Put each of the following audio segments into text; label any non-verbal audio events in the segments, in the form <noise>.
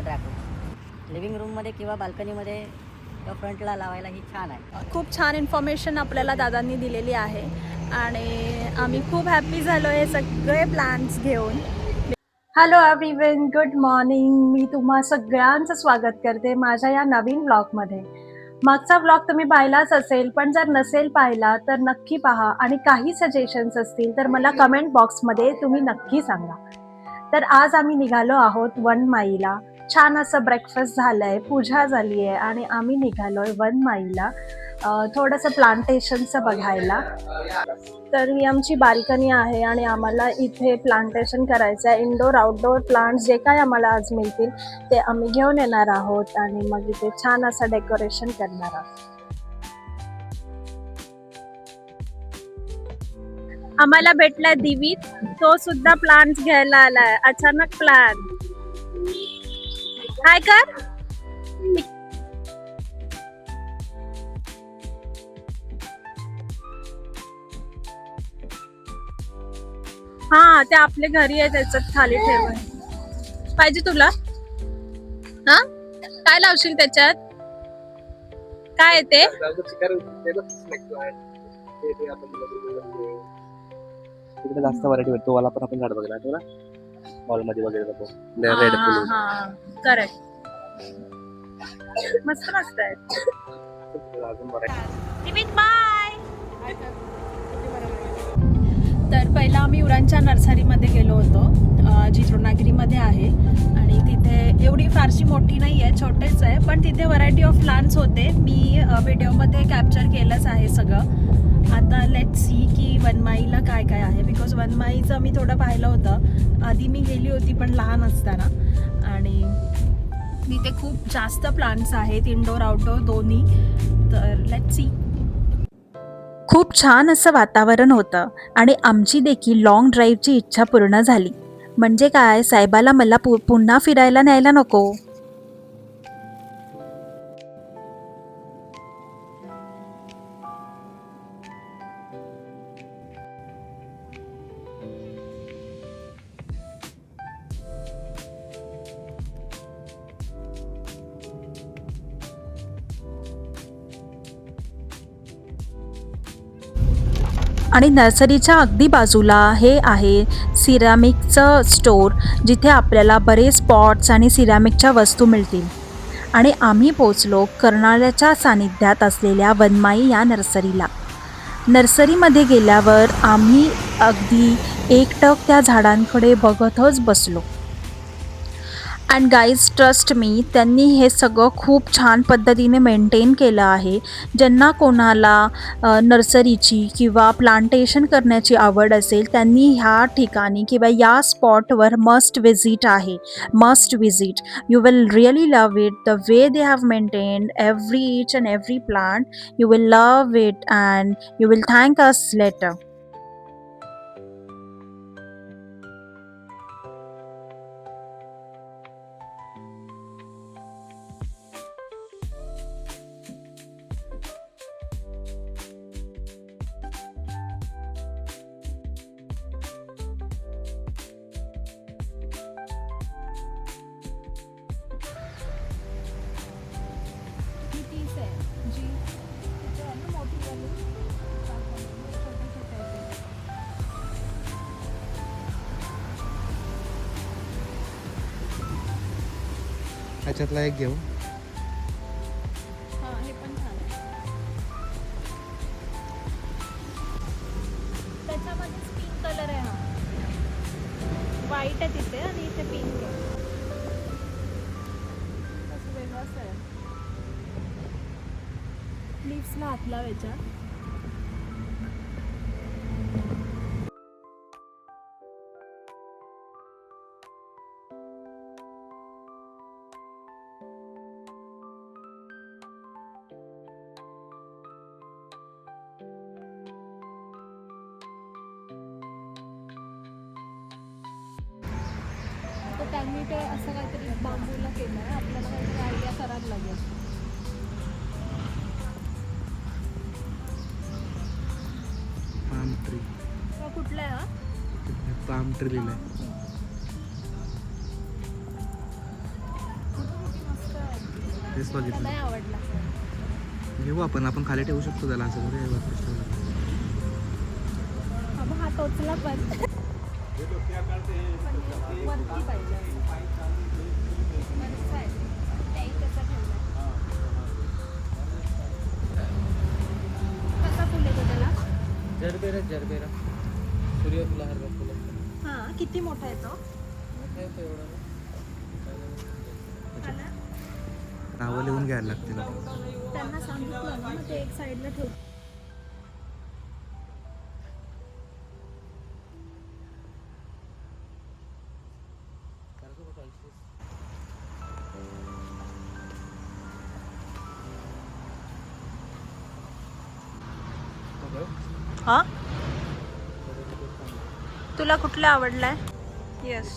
Dragon living रूममध्ये किंवा बाल्कनीमध्ये किंवा फ्रंटला लावायला ही छान आहे. खूप छान इन्फॉर्मेशन आपल्याला दादांनी दिलेली आहे. आणि आम्ही खूप हॅपी झालो हे सगळे प्लॅन्स घेऊन. हॅलो एव्हरीवन गुड मॉर्निंग मी तुम्हा सगळ्यांचं स्वागत करते माझ्या या नवीन ब्लॉगमध्ये मागचा ब्लॉग तुम्ही पाहिलाच असेल पण जर नसेल पाहिला तर नक्की पहा. आणि काही सजेशन्स असतील तर मला कमेंट बॉक्समध्ये तुम्ही नक्की सांगा. तर आज आम्ही निघालो आहोत वन माईला छान असं ब्रेकफास्ट झालं आहे पूजा झाली आहे आणि आम्ही निघालो आहे वन माईला अं, थोडंसं प्लांटेशनचं बघायला. तर ही आमची बाल्कनी आहे आणि आम्हाला इथे प्लांटेशन करायचं आहे इनडोर आउटडोर प्लांट्स जे काय आम्हाला आज मिळतील ते आम्ही घेऊन येणार आहोत आणि मग इथे छान असं डेकोरेशन करणार आहोत. आम्हाला भेटलाय दिवीत तो सुद्धा प्लांट्स घ्यायला आलाय. अचानक प्लान काय कर. हा ते आपल्या घरी आहे त्याच्यात खाली ठेव पाहिजे तुला? हा? काय लावशील त्याच्यात? काय ते? तिकडे जास्त व्हरायटी भेटतो. वाला पण आपण झाड बघला तो ना मॉलमध्ये वगैरे जातो. रेड फुल करेक्ट मस्त मस्त आहे बाय तर पहिला आम्ही उरांच्या नर्सरीमध्ये गेलो होतो. जी द्रोणागिरीमध्ये आहे. आणि तिथे एवढी फारशी मोठी नाही आहे छोटेच आहे पण तिथे व्हरायटी ऑफ प्लांट्स होते. मी व्हिडिओमध्ये कॅप्चर केलंच आहे सगळं. आता लेट सी की वनमाईला काय काय आहे. बिकॉज वनमाईचं मी थोडं पाहिलं होतं. आधी मी गेली होती पण लहान असताना. आणि तिथे खूप जास्त प्लांट्स आहेत इनडोर आउटडोर दोन्ही. तर लेट सी खूप छान असं वातावरण होतं आणि आमची देखील लॉंग ड्राईव्हची इच्छा पूर्ण झाली. म्हणजे काय साहेबाला मला पु पुन्हा फिरायला न्यायला नको. आणि नर्सरीच्या अगदी बाजूला हे आहे सिरामिकचं स्टोर जिथे आपल्याला बरेच पॉट्स आणि सिरामिकच्या वस्तू मिळतील. आणि आम्ही पोचलो कर्नाळ्याच्या सानिध्यात असलेल्या वनमाई या नर्सरीला. नर्सरीमध्ये गेल्यावर आम्ही अगदी एकटक त्या झाडांकडे बघतच बसलो. अँड गाईज ट्रस्ट मी त्यांनी हे सगळं खूप छान पद्धतीने मेंटेन केलं आहे. ज्यांना कोणाला नर्सरीची किंवा प्लांटेशन करण्याची आवड असेल त्यांनी ह्या ठिकाणी किंवा या स्पॉटवर मस्ट विजिट आहे. Must visit you will really love it the way they have maintained every each and every plant you will love it and you will thank us later ह्याच्यातला एक घेऊ. हे पण छान आहे. त्याच्यामध्येच पिंक कलर आहे हा. व्हाईट आहे तिथे आणि इथे पिंक आहे. असं वेगळंच आहे. लिप्सला हात लावायच्या palm tree लिहिलंय तेच बघितलं. आवडला. घेऊ आपण आपण खाली ठेवू शकतो त्याला असं आहे ठेवलं. अबा, हा टोचला पण. वरती पाहिजे. आहे. Gerbera gerbera. सूर्यफुला किती मोठा येतो नावं लिहून घ्यायला लागतील. त्यांना सांगितलं ना मग ते एक साईडला ठेव. हा? तुला कुठला आवडलाय? येस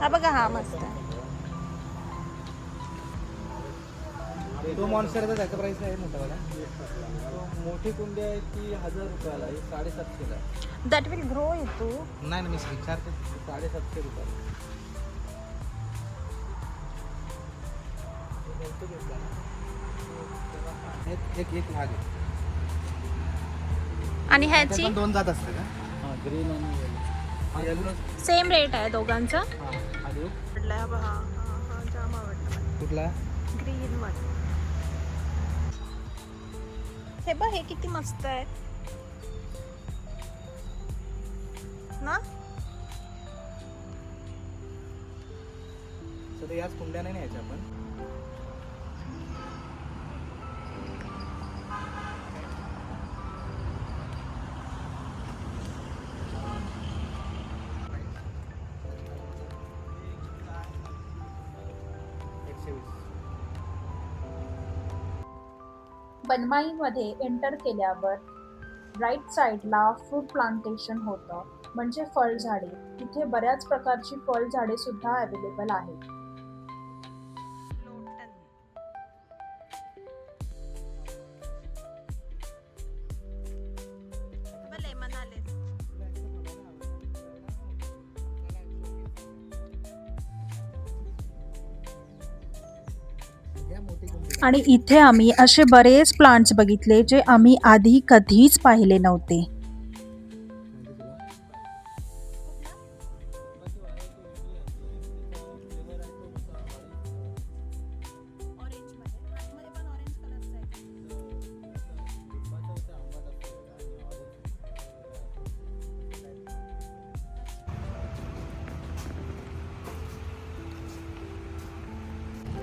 हा बघा हा मस्त आहे. तो मॉन्स्टरचा त्याचा प्राइस आहे मोठा वाला मोठी कुंडी आहे ती हजार रुपयाला ही साडेसातशेला आहे. दॅट विल ग्रो येतो नाही ना मी विचारते साडेसातशे रुपयाला. एक एक आहे. आणि ह्याची? पण दोन जात असते का हां ग्रीन आणि हा yellow. सेम रेट आहे दोघांचा? हा, हा देऊ आवडला हा? हा हा जाम आवडला कुठला? ग्रीन मध्ये हे बघ हे किती मस्त आहे. ना? सध्या याच कुंड्या नाही न्यायच्या आपण बनमाईमध्ये एंटर केल्यावर राईट साईडला फ्रूट प्लांटेशन होतं. म्हणजे फळझाडे. तिथे बऱ्याच प्रकारची फळझाडे सुद्धा अवेलेबल आहेत. आणि इथे आम्ही असे बरेच प्लांट्स बघितले जे आम्ही आधी कधीच पाहिले नव्हते.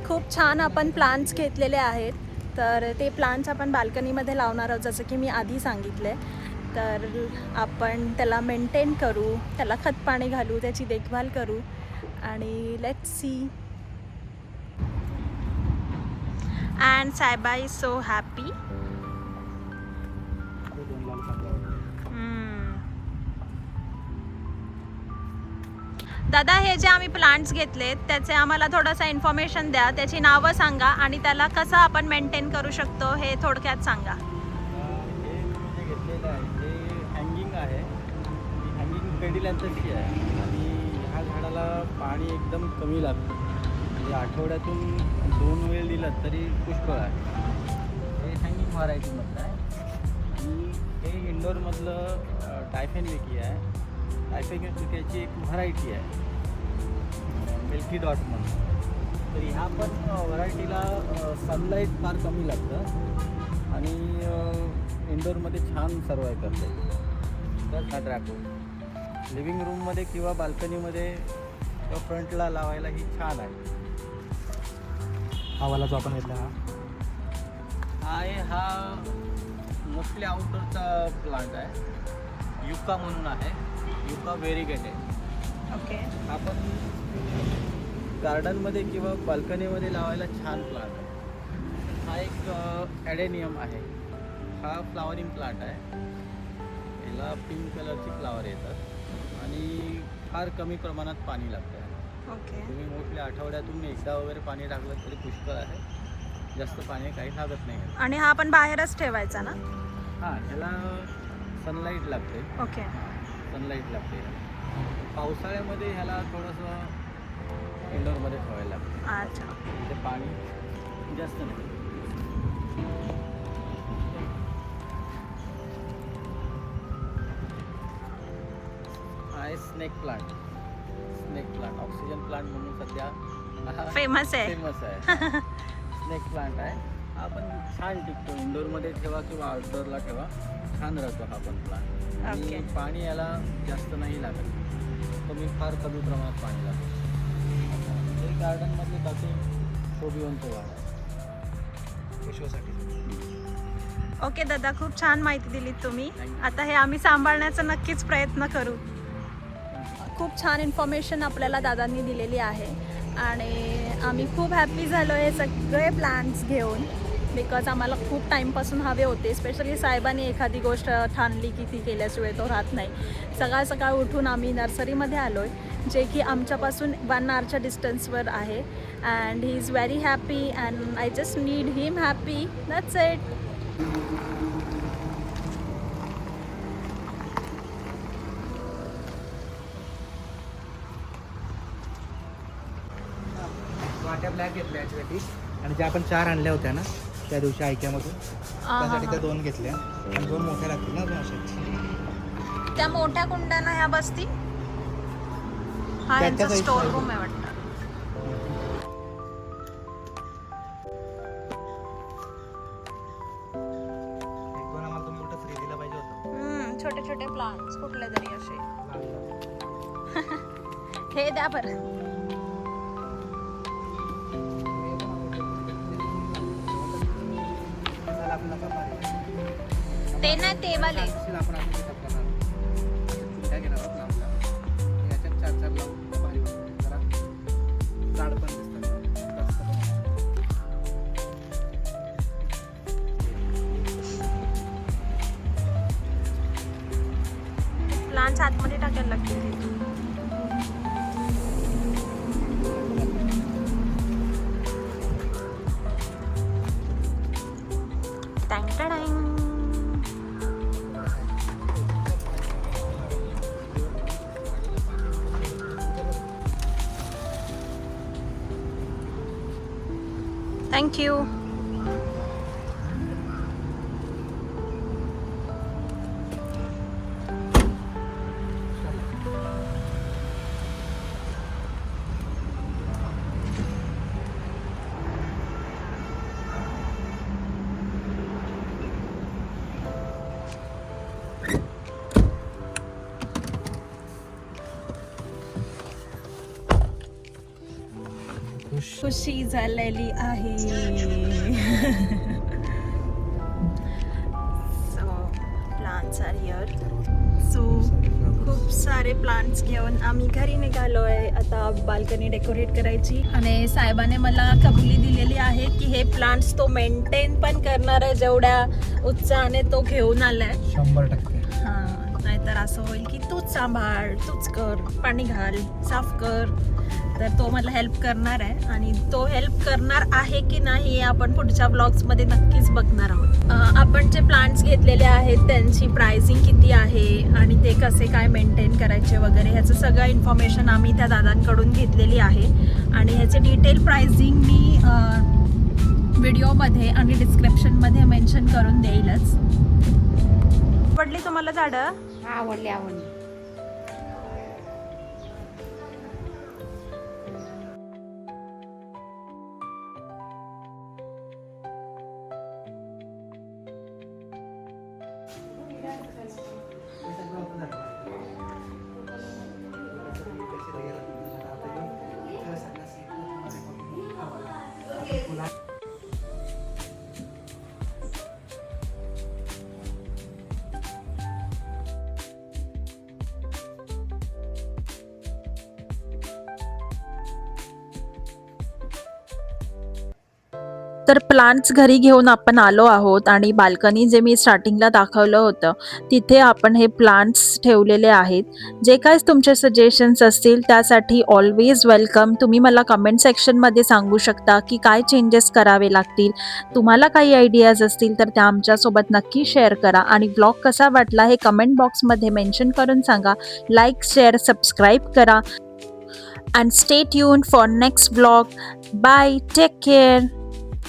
खूप छान आपण प्लांट्स घेतलेले आहेत. तर ते प्लांट्स आपण बाल्कनीमध्ये लावणार आहोत जसं की मी आधी सांगितले. तर आपण त्याला मेंटेन करू त्याला खतपाणी घालू त्याची देखभाल करू आणि let see and Saiba is so happy दादा हे जे आम्ही प्लांट्स घेतलेत त्याचे आम्हाला थोडंसं इन्फॉर्मेशन द्या. त्याची नावं सांगा आणि त्याला कसं आपण मेंटेन करू शकतो हे थोडक्यात सांगा. हे तुम्ही जे घेतलेलं आहे ते हँगिंग आहे. हँगिंग आहे. आणि ह्या झाडाला पाणी एकदम कमी लागतं. म्हणजे आठवड्यातून दोन वेळ दिलं तरी पुष्कळ आहे. हे हँगिंग व्हरायटीमधलं आहे. आणि हे इंडोरमधलं टायफेनविकी आहे. टायफेनविकीची एक व्हरायटी आहे. मिल्की डॉट म्हणून. तर ह्या पण व्हरायटीला सनलाईट फार कमी लागतं. आणि इंडोरमध्ये छान सर्वाईव्ह करते. तर हा ड्रॅगन लिव्हिंग रूममध्ये किंवा बाल्कनीमध्ये किंवा फ्रंटला लावायला ही छान आहे. हा वाला जो आपण घेतला हा. हा आहे हा मोस्टली आउटडोरचा प्लांट आहे. युका म्हणून आहे. युका व्हेरिगेट आहे ओके आपण गार्डनमध्ये किंवा बाल्कनीमध्ये लावायला छान प्लांट आहे. हा एक ॲडेनियम आहे. हा फ्लावरिंग प्लांट आहे. याला पिंक कलरची फ्लावर येतात. आणि फार कमी प्रमाणात पाणी लागतं. ओके तुम्ही मोठल्या आठवड्यातून एकदा वगैरे पाणी टाकलं तरी पुष्कळ आहे. जास्त पाणी काही लागत नाही. आणि हा आपण बाहेरच ठेवायचा ना? हां ह्याला सनलाईट लागते. ओके सनलाईट लागते. पावसाळ्यामध्ये ह्याला थोडंसं इंडोरमध्ये ठेवायला लागतं. ते पाणी जास्त नाही. आहे snake plant snake plant oxygen plant म्हणून सध्या फेमस आहे. फेमस आहे. <laughs> स्नेक प्लांट आहे. हा पण छान टिकतो. इंडोरमध्ये ठेवा किंवा आउटडोअरला ठेवा छान राहतो हा पण प्लांट आणि. पाणी याला जास्त नाही लागत. कमी फार कमी प्रमाणात पाणी लागतं. हे गार्डनमधले बाकी शोभिवंत आहे विश्वासाठी ओके दादा खूप छान माहिती दिलीत तुम्ही. आता हे आम्ही सांभाळण्याचा नक्कीच प्रयत्न करू. खूप छान इन्फॉर्मेशन आपल्याला दादांनी दिलेली आहे. आणि आम्ही खूप हॅप्पी झालो हे सगळे प्लॅन्स घेऊन. बिकॉज आम्हाला खूप टाईमपासून हवे होते स्पेशली साहेबांनी एखादी गोष्ट ठाणली की ती केल्याशिवाय तो राहत नाही. सकाळ सकाळ उठून आम्ही नर्सरीमध्ये आलो आहे जे की आमच्यापासून वन आवरच्या डिस्टन्सवर आहे. And he is very happy and I just need him happy that's it black घेतल्या याच्यासाठी. आणि ज्या आपण चार आणल्या होत्या ना त्या दिवशी ऐक्यामधून त्यासाठी त्या दोन घेतल्या. आणि दोन मोठ्या लागतील ना दोन अशा. त्या मोठ्या कुंड्यांना ह्या बसती? हा यांचा स्टोर. रूम आहे वाटतं. छोटे छोटे प्लांट्स कुठले तरी असे. <laughs> हे द्या बरं. ते नाही ते वाले. Thank you. खुशी झालेली आहे. So plants are here so खूप सारे प्लांट्स घेऊन आम्ही घरी निघालो आहे आता बाल्कनी डेकोरेट करायची. आणि साहेबाने मला कबुली दिलेली आहे की हे प्लांट्स तो मेंटेन पण करणार आहे जेवढ्या उत्साहाने तो घेऊन आलाय. शंभर टक्के. हां नाहीतर असं होईल की तूच सांभाळ तूच कर पाणी घाल साफ कर. तर तो मला हेल्प करणार आहे. आणि तो हेल्प करणार आहे की नाही हे आपण पुढच्या ब्लॉग्समध्ये नक्कीच बघणार आहोत. आपण जे प्लांट्स घेतलेले आहेत त्यांची प्राइसिंग किती आहे आणि ते कसे काय मेंटेन करायचे वगैरे ह्याचं सगळं इन्फॉर्मेशन आम्ही त्या दादांकडून घेतलेली आहे. आणि ह्याचे डिटेल प्राइसिंग मी व्हिडिओमध्ये आणि डिस्क्रिप्शनमध्ये मेन्शन करून देईलच. आवडली तुम्हाला झाडं? आवडली आवडली. तर प्लांट्स घरी घेऊन आपण आलो आहोत आणि बाल्कनी जे मी स्टार्टिंगला दाखवलं होतं तिथे आपण हे प्लांट्स ठेवलेले आहेत. जे काय तुमचे सजेशन्स असतील त्यासाठी ऑलवेज वेलकम तुम्ही मला कमेंट सेक्शनमध्ये सांगू शकता की काय चेंजेस करावे लागतील. तुम्हाला काही आयडियाज असतील तर त्या आमच्यासोबत नक्की शेअर करा आणि ब्लॉग कसा वाटला हे कमेंट बॉक्समध्ये मेन्शन करून सांगा. लाईक शेअर सबस्क्राईब करा. And stay tune for next blog bye take care